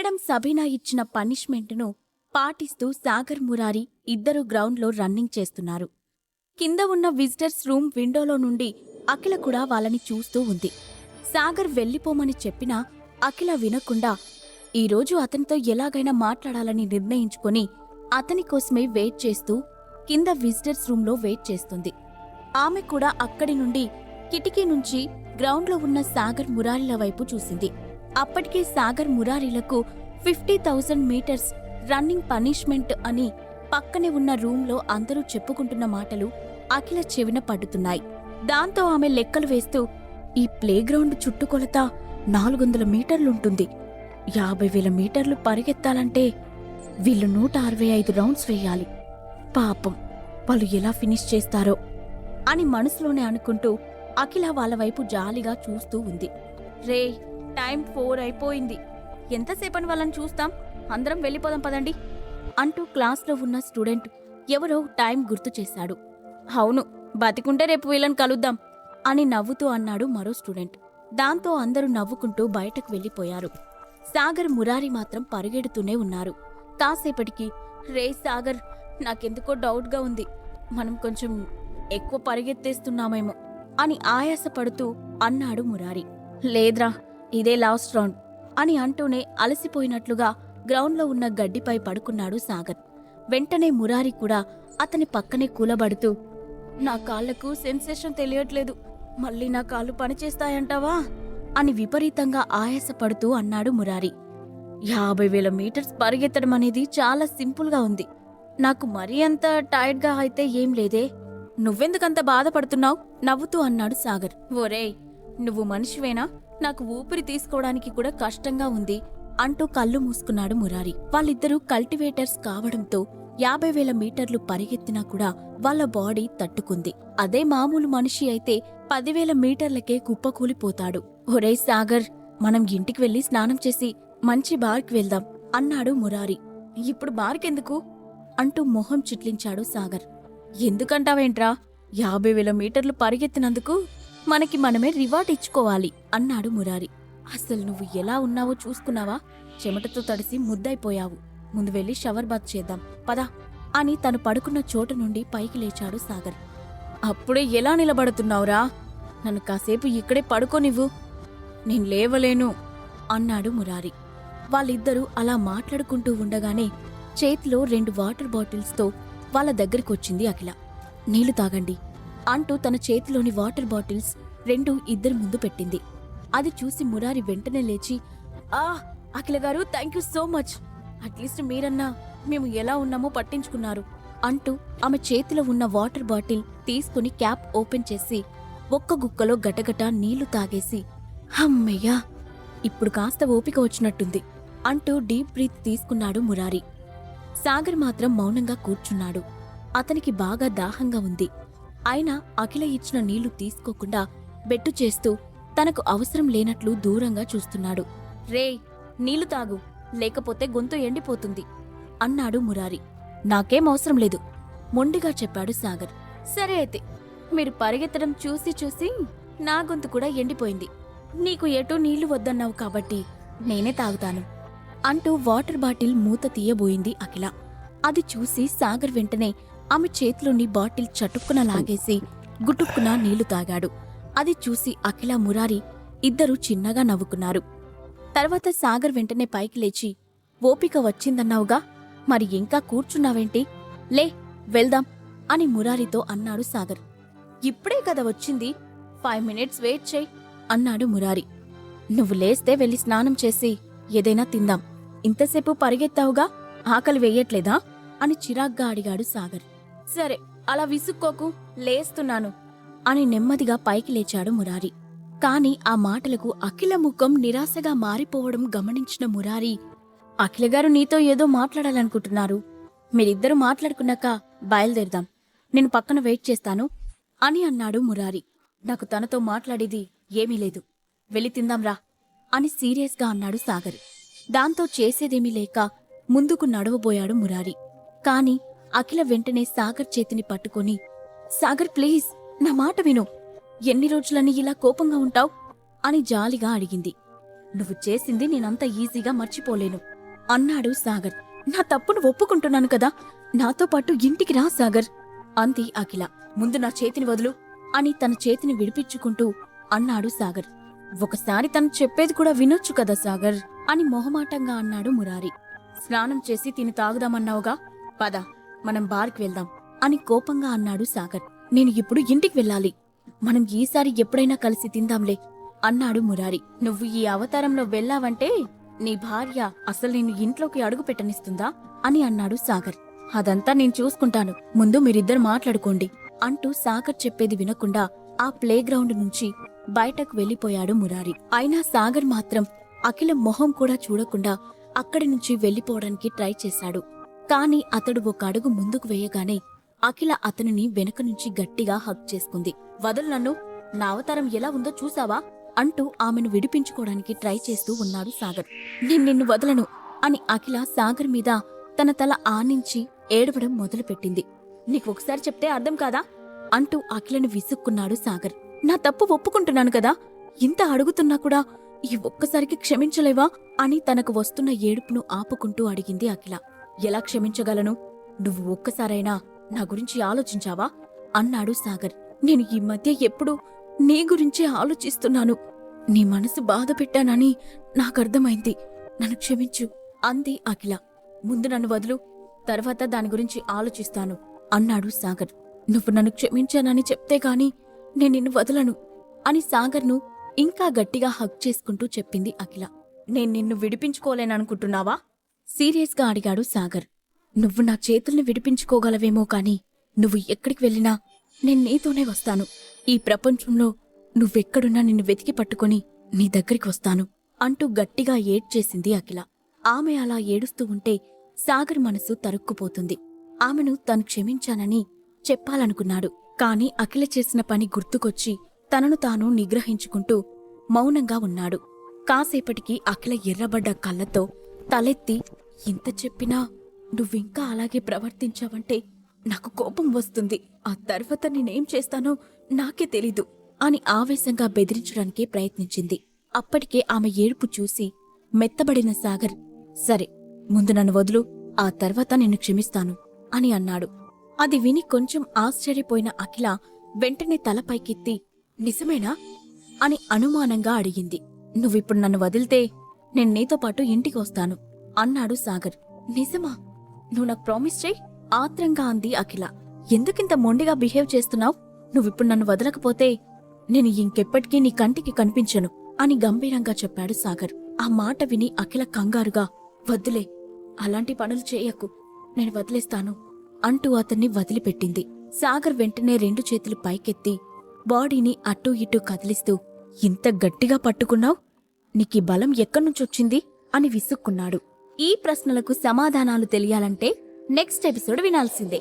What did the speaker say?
Madam Sabina ఇచ్చిన పనిష్మెంట్ను పాటిస్తూ సాగర్ మురారి ఇద్దరు గ్రౌండ్లో రన్నింగ్ చేస్తున్నారు. కింద ఉన్న విజిటర్స్ రూమ్ విండోలో నుండి అఖిల కూడా వాళ్ళని చూస్తూ ఉంది. సాగర్ వెళ్ళిపోమని చెప్పినా అఖిల వినకుండా ఈరోజు అతనితో ఎలాగైనా మాట్లాడాలని నిర్ణయించుకొని అతని కోసమే వెయిట్ చేస్తూ కింద విజిటర్స్ రూమ్లో వెయిట్ చేస్తుంది. ఆమె కూడా అక్కడి నుండి కిటికీ నుంచి గ్రౌండ్లో ఉన్న సాగర్ మురారిల వైపు చూసింది. అప్పటికే Sagar మురారీలకు fifty thousand metres running punishment అని పక్కనే ఉన్న రూంలో అందరూ చెప్పుకుంటున్న మాటలు అఖిల చెవిన పడుతున్నాయి. దాంతో ఆమె లెక్కలు వేస్తూ ఈ ప్లేగ్రౌండ్ చుట్టుకొలత నాలుగొందల మీటర్లుంటుంది. యాభై వేల మీటర్లు పరిగెత్తాలంటే వీళ్ళు నూట అరవై ఐదు రౌండ్స్ వేయాలి. పాపం వాళ్ళు ఎలా ఫినిష్ చేస్తారో అని మనసులోనే అనుకుంటూ అఖిల వాళ్ళ వైపు జాలిగా చూస్తూ ఉంది. రే టైం ఫోర్ అయిపోయింది. ఎంతసేపని వాళ్ళని చూస్తాం? అందరం వెళ్ళిపోదాం పదండి. అంటూ క్లాస్లో ఉన్న స్టూడెంట్ ఎవరో టైం గుర్తు చేశాడు. అవును బతికుంటే రేపు వీళ్ళని కలుద్దాం అని నవ్వుతూ అన్నాడు మరో స్టూడెంట్. దాంతో అందరూ నవ్వుకుంటూ బయటకు వెళ్ళిపోయారు. సాగర్ మురారి మాత్రం పరిగెడుతూనే ఉన్నారు. కాసేపటికి రే సాగర్ నాకెందుకో డౌట్గా ఉంది. మనం కొంచెం ఎక్కువ పరిగెత్తేస్తున్నామేమో అని ఆయాసపడుతూ అన్నాడు మురారి. లేద్రా ఇదే లాస్ట్ రౌండ్ అని అంటూనే అలసిపోయినట్లుగా గ్రౌండ్లో ఉన్న గడ్డిపై పడుకున్నాడు సాగర్. వెంటనే మురారి కూడా అతని పక్కనే కూలబడుతూ నా కాళ్ళకు సెన్సేషన్ తెలియట్లేదు. మళ్ళీ నా కాళ్ళు పనిచేస్తాయంటావా? అని విపరీతంగా ఆయాసపడుతూ అన్నాడు మురారి. యాభై వేల మీటర్స్ పరిగెత్తడం అనేది చాలా సింపుల్గా ఉంది. నాకు మరీ అంత టైర్డ్గా అయితే ఏం లేదే. నువ్వెందుకంత బాధపడుతున్నావు? నవ్వుతూ అన్నాడు సాగర్. ఓరేయ్ నువ్వు మనిషివేనా? నాకు ఊపిరి తీసుకోవడానికి కూడా కష్టంగా ఉంది అంటూ కళ్ళు మూసుకున్నాడు మురారి. వాళ్ళిద్దరూ కల్టివేటర్స్ కావడంతో యాభై వేల మీటర్లు పరిగెత్తినా కూడా వాళ్ళ బాడీ తట్టుకుంది. అదే మామూలు మనిషి అయితే పదివేల మీటర్లకే కుప్పకూలిపోతాడు. ఒరే సాగర్ మనం ఇంటికి వెళ్ళి స్నానం చేసి మంచి బార్కి వెళ్దాం అన్నాడు మురారి. ఇప్పుడు బార్కెందుకు? అంటూ మొహం చిట్లించాడు సాగర్. ఎందుకంటావేంట్రా? యాభై వేల మీటర్లు పరిగెత్తినందుకు మనకి మనమే రివార్డ్ ఇచ్చుకోవాలి అన్నాడు మురారి. అసలు నువ్వు ఎలా ఉన్నావో చూసుకున్నావా? చెమటతో తడిసి ముద్దైపోయావు ముందు వెళ్ళి షవర్ బాత్ చేద్దాం. పదా అని తను పడుకున్న చోటు నుండి పైకి లేచాడు సాగర్. అప్పుడే ఎలా నిలబడుతున్నావురా? నన్ను కాసేపు ఇక్కడే పడుకోనివ్వు. నేను లేవలేను అన్నాడు మురారి. వాళ్ళిద్దరూ అలా మాట్లాడుకుంటూ ఉండగానే చేతిలో రెండు వాటర్ బాటిల్స్తో వాళ్ళ దగ్గరికొచ్చింది అఖిల. నీళ్ళు తాగండి. అంటూ తన చేతిలోని వాటర్ బాటిల్స్ రెండు ఇద్దరి ముందు పెట్టింది. అది చూసి మురారి వెంటనే లేచి ఆ అఖిల గారు thank you so much at least మీరన్నా మేము ఎలా ఉన్నామో పట్టించుకున్నారు అంటూ ఆమె చేతిలో ఉన్న వాటర్ బాటిల్ తీసుకుని క్యాప్ ఓపెన్ చేసి ఒక్క గుక్కలో గటగట నీళ్ళు తాగేసి హమ్మయ్యా ఇప్పుడు కాస్త ఓపిక వచ్చినట్టుంది అంటూ డీప్ బ్రీత్ తీసుకున్నాడు మురారి. సాగర్ మాత్రం మౌనంగా కూర్చున్నాడు. అతనికి బాగా దాహంగా ఉంది. అయినా అఖిల ఇచ్చిన నీళ్ళు తీసుకోకుండా బెట్టు చేస్తూ తనకు అవసరం లేనట్లు దూరంగా చూస్తున్నాడు. రే నీళ్ళు తాగు. లేకపోతే గొంతు ఎండిపోతుంది అన్నాడు మురారి. నాకేం అవసరం లేదు మొండిగా చెప్పాడు సాగర్. సరే అయితే మీరు పరిగెత్తడం చూసి చూసి నా గొంతు కూడా ఎండిపోయింది. నీకు ఎటూ నీళ్ళు వద్దన్నావు కాబట్టి నేనే తాగుతాను అంటూ వాటర్ బాటిల్ మూత తీయబోయింది అఖిల. అది చూసి సాగర్ వెంటనే ఆమె చేతిలోని బాటిల్ చటుక్కున లాగేసి గుటుక్కున నీళ్ళు తాగాడు. అది చూసి అఖిల మురారి ఇద్దరూ చిన్నగా నవ్వుకున్నారు. తర్వాత సాగర్ వెంటనే పైకి లేచి ఓపిక వచ్చిందన్నావుగా? మరి ఇంకా కూర్చున్నావేంటి? లే వెళ్దాం అని మురారితో అన్నాడు సాగర్. ఇప్పుడే కదా వచ్చింది. ఫైవ్ మినిట్స్ వెయిట్ చేయి అన్నాడు మురారి. నువ్వు లేస్తే వెళ్ళి స్నానం చేసి ఏదైనా తిందాం. ఇంతసేపు పరిగెత్తావుగా? ఆకలి వేయట్లేదా? అని చిరాగ్గా అడిగాడు సాగర్. సరే అలా విసుక్కోకు లేస్తున్నాను అని నెమ్మదిగా పైకి లేచాడు మురారి. కాని ఆ మాటలకు అఖిల ముఖం నిరాశగా మారిపోవడం గమనించిన మురారి అఖిల గారు నీతో ఏదో మాట్లాడాలనుకుంటున్నారు. మీరిద్దరూ మాట్లాడుకున్నాక బయలుదేరదాం. నేను పక్కన వెయిట్ చేస్తాను అని అన్నాడు మురారి. నాకు తనతో మాట్లాడేది ఏమీ లేదు. వెళ్ళి తిందాంరా అని సీరియస్గా అన్నాడు సాగర్. దాంతో చేసేదేమీ లేక ముందుకు నడవబోయాడు మురారి. కాని అఖిల వెంటనే సాగర్ చేతిని పట్టుకొని సాగర్ ప్లీజ్ నా మాట విను. ఎన్ని రోజులని ఇలా కోపంగా ఉంటావ్? అని జాలిగా అడిగింది. నువ్వు చేసింది నేనంత ఈజీగా మర్చిపోలేను అన్నాడు సాగర్. నా తప్పును ఒప్పుకుంటున్నాను కదా నాతో పాటు ఇంటికి రా సాగర్ అంది అఖిల. ముందు నా చేతిని వదులు అని తన చేతిని విడిపించుకుంటూ అన్నాడు సాగర్. ఒకసారి తను చెప్పేది కూడా వినొచ్చు కదా సాగర్ అని మొహమాటంగా అన్నాడు మురారి. స్నానం చేసి తిని తాగుదామన్నావుగా పద. మనం బార్కి వెళ్దాం అని కోపంగా అన్నాడు సాగర్. నేను ఇప్పుడు ఇంటికి వెళ్ళాలి. మనం ఈసారి ఎప్పుడైనా కలిసి తిందాంలే అన్నాడు మురారి. నువ్వు ఈ అవతారంలో వెళ్ళావంటే నీ భార్య అసలు నేను ఇంట్లోకి అడుగు పెట్టనిస్తుందా అని అన్నాడు సాగర్. అదంతా నేను చూసుకుంటాను. ముందు మీరిద్దరు మాట్లాడుకోండి అంటూ సాగర్ చెప్పేది వినకుండా ఆ ప్లేగ్రౌండ్ నుంచి బయటకు వెళ్ళిపోయాడు మురారి. అయినా సాగర్ మాత్రం అఖిల మొహం కూడా చూడకుండా అక్కడి నుంచి వెళ్ళిపోవడానికి ట్రై చేశాడు. కాని అతడు ఒక అడుగు ముందుకు వేయగానే అఖిల అతనిని వెనక నుంచి గట్టిగా హక్ చేసుకుంది. వదలు నన్ను నా అవతారం ఎలా ఉందో చూసావా అంటూ ఆమెను విడిపించుకోవడానికి ట్రై చేస్తూ ఉన్నాడు సాగర్. నేను నిన్ను వదలను అని అఖిల సాగర్ మీద తన తల ఆనించి ఏడవడం మొదలుపెట్టింది. నీకు ఒకసారి చెప్తే అర్థం కాదా? అంటూ అఖిలను విసుక్కున్నాడు సాగర్. నా తప్పు ఒప్పుకుంటున్నాను కదా? ఇంత అడుగుతున్నా కూడా ఈ ఒక్కసారికి క్షమించలేవా? అని తనకు వస్తున్న ఏడుపును ఆపుకుంటూ అడిగింది అఖిల. ఎలా క్షమించగలను? నువ్వు ఒక్కసారైనా నా గురించి ఆలోచించావా? అన్నాడు సాగర్. నేను ఈ మధ్య ఎప్పుడూ నీ గురించే ఆలోచిస్తున్నాను. నీ మనసు బాధ పెట్టానని నాకర్థమైంది నన్ను క్షమించు అంది అఖిల. ముందు నన్ను వదులు తర్వాత దాని గురించి ఆలోచిస్తాను అన్నాడు సాగర్. నువ్వు నన్ను క్షమించానని చెప్తే గాని నేను నిన్ను వదలను అని సాగర్ను ఇంకా గట్టిగా హక్ చేసుకుంటూ చెప్పింది అఖిల. నేను నిన్ను విడిపించుకోలేననుకుంటున్నావా? సీరియస్గా అడిగాడు సాగర్. నువ్వు నా చేతుల్ని విడిపించుకోగలవేమో కాని నువ్వు ఎక్కడికి వెళ్ళినా నేను నీతోనే వస్తాను. ఈ ప్రపంచంలో నువ్వెక్కడున్నా నిన్ను వెతికి పట్టుకుని నీ దగ్గరికి వస్తాను అంటూ గట్టిగా ఏడ్చేసింది అఖిల. ఆమె అలా ఏడుస్తూ ఉంటే సాగర్ మనసు తరుక్కుపోతుంది. ఆమెను తను క్షమించానని చెప్పాలనుకున్నాడు. కాని అఖిల చేసిన పని గుర్తుకొచ్చి తనను తాను నిగ్రహించుకుంటూ మౌనంగా ఉన్నాడు. కాసేపటికి అఖిల ఎర్రబడ్డ కళ్ళతో తలెత్తి ఇంత చెప్పినా నువ్వింకా అలాగే ప్రవర్తించావంటే నాకు కోపం వస్తుంది. ఆ తర్వాత నేనేం చేస్తానో నాకే తెలీదు అని ఆవేశంగా బెదిరించడానికి ప్రయత్నించింది. అప్పటికే ఆమె ఏడుపు చూసి మెత్తబడిన సాగర్ సరే ముందు నన్ను వదులు ఆ తర్వాత నిన్ను క్షమిస్తాను అని అన్నాడు. అది విని కొంచెం ఆశ్చర్యపోయిన అఖిల వెంటనే తలపైకెత్తి నిజమేనా? అని అనుమానంగా అడిగింది. నువ్విప్పుడు నన్ను వదిలితే నేను నీతో పాటు ఇంటికి వస్తాను అన్నాడు సాగర్. నిజమా? నువ్వు నాకు ప్రామిస్ చేయి? ఆత్రంగా అంది అఖిల. ఎందుకింత మొండిగా బిహేవ్ చేస్తున్నావు? నువ్విప్పుడు నన్ను వదలకపోతే నేను ఇంకెప్పటికీ నీ కంటికి కనిపించను అని గంభీరంగా చెప్పాడు సాగర్. ఆ మాట విని అఖిల కంగారుగా వద్దులే అలాంటి పనులు చేయకు నేను వదిలేస్తాను అంటూ అతన్ని వదిలిపెట్టింది. సాగర్ వెంటనే రెండు చేతులు పైకెత్తి బాడీని అటూ ఇటూ కదిలిస్తూ ఇంత గట్టిగా పట్టుకున్నావ్? నీకీ బలం ఎక్కడ్నుంచొచ్చింది? అని విసుక్కున్నాడు. ఈ ప్రశ్నలకు సమాధానాలు తెలియాలంటే నెక్స్ట్ ఎపిసోడ్ వినాల్సిందే.